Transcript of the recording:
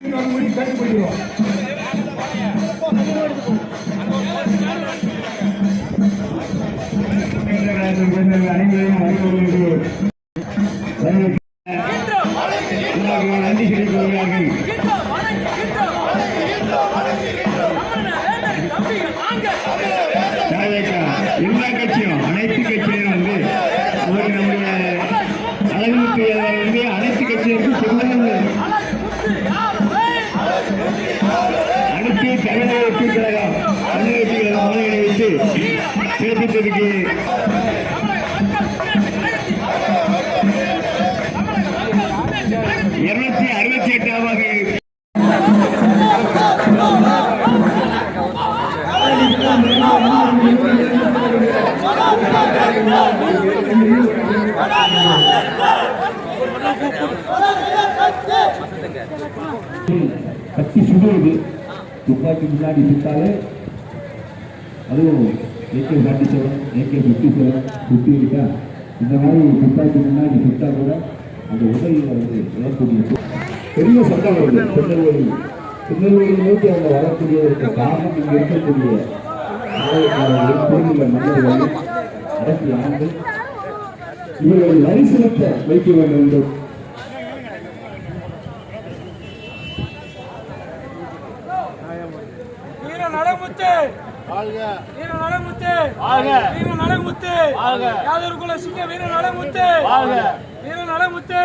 கேட்டுக்கொள்கிறோம் அனைவரையும் அறிவுறுவது நன்றி செலுத்திக் கொள்கிறார்கள் எல்லா கட்சியும் அனைத்து கட்சியிலும் வந்து நம்முடைய அழகுக்கு வந்து அனைத்து கட்சியிற்கும் சொந்தங்கள் தமிழக வெற்றி கழகம் தமிழக வெற்றி கழகம் மலைகளை வைத்து சிறப்பித்ததுக்கு இருநூத்தி அறுபத்தி எட்டாவது கத்தி சுடுவது துப்பாக்கி முன்னாடி சுட்டாலே அதுவும் AK forty seven AK fifty seven fifty எயிட்டா இந்த மாதிரி துப்பாக்கி முன்னாடி சுட்டா கூட அந்த உதவியில் வந்து வரக்கூடிய பெரிய சட்டம் வருது. திருநெல்வேலி திருநெல்வேலி நோக்கி அவங்க வரக்கூடியதற்கு காரணம் இங்கே இருக்கக்கூடிய நாயக்கர்கள், மன்னர்கள் அரசியல் ஆண்டு இவர்கள் வரி செலுத்த வைக்க வேண்டும். என்றும் வீர நலமுத்து. வீர நலமுத்து. வீர நலமுத்து. யாதொரு குல சிங்க வீர நலமுத்து. வீர நலமுத்து.